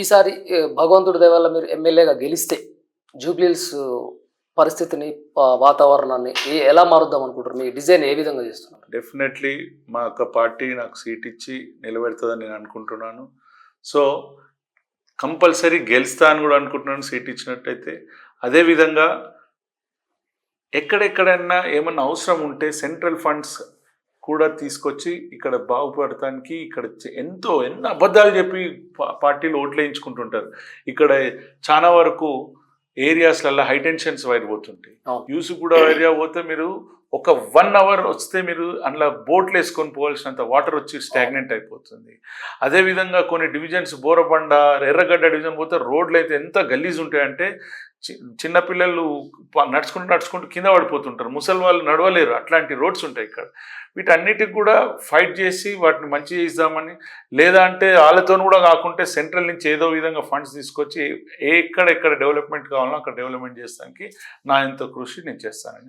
ఈసారి భగవంతుడి దయవల్ల మీరు ఎమ్మెల్యేగా గెలిస్తే జూబ్లీల్స్ పరిస్థితిని వాతావరణాన్ని ఏ ఎలా మారుద్దాం అనుకుంటారు మీ డిజైన్ ఏ విధంగా చేస్తున్నారు? డెఫినెట్లీ మా యొక్క పార్టీ నాకు సీట్ ఇచ్చి నిలబెడుతుందని నేను అనుకుంటున్నాను. సో కంపల్సరీ గెలుస్తా అని కూడా అనుకుంటున్నాను సీట్ ఇచ్చినట్టయితే. అదేవిధంగా ఎక్కడెక్కడైనా ఏమన్నా అవసరం ఉంటే సెంట్రల్ ఫండ్స్ కూడా తీసుకొచ్చి ఇక్కడ బాగుపడటానికి ఇక్కడ ఎంతో ఎన్నో అబద్ధాలు చెప్పి పార్టీలు ఓట్లు వేయించుకుంటుంటారు ఇక్కడ చాలా వరకు ఏరియాస్లలో హైటెన్షన్స్ వైర్ పోతుంటాయి. యూసుగూడ ఏరియా పోతే మీరు ఒక వన్ అవర్ వస్తే మీరు అందులో బోట్లు వేసుకొని పోవాల్సినంత వాటర్ వచ్చి స్టాగ్నెంట్ అయిపోతుంది. అదేవిధంగా కొన్ని డివిజన్స్ బోరబండ ఎర్రగడ్డ డివిజన్ పోతే రోడ్లు అయితే ఎంత గలీజ్ ఉంటాయంటే చిన్నపిల్లలు నడుచుకుంటూ నడుచుకుంటూ కింద పడిపోతుంటారు. ముసలి వాళ్ళు నడవలేరు. అట్లాంటి రోడ్స్ ఉంటాయి ఇక్కడ. వీటన్నిటికి కూడా ఫైట్ చేసి వాటిని మంచి చేద్దామని లేదా అంటే వాళ్ళతో కూడా కాకుంటే సెంట్రల్ నుంచి ఏదో విధంగా ఫండ్స్ తీసుకొచ్చి ఏ- ఎక్కడ ఎక్కడ డెవలప్మెంట్ కావాలో అక్కడ డెవలప్మెంట్ చేస్తానికి నా ఎంతో కృషి నేను చేస్తానండి.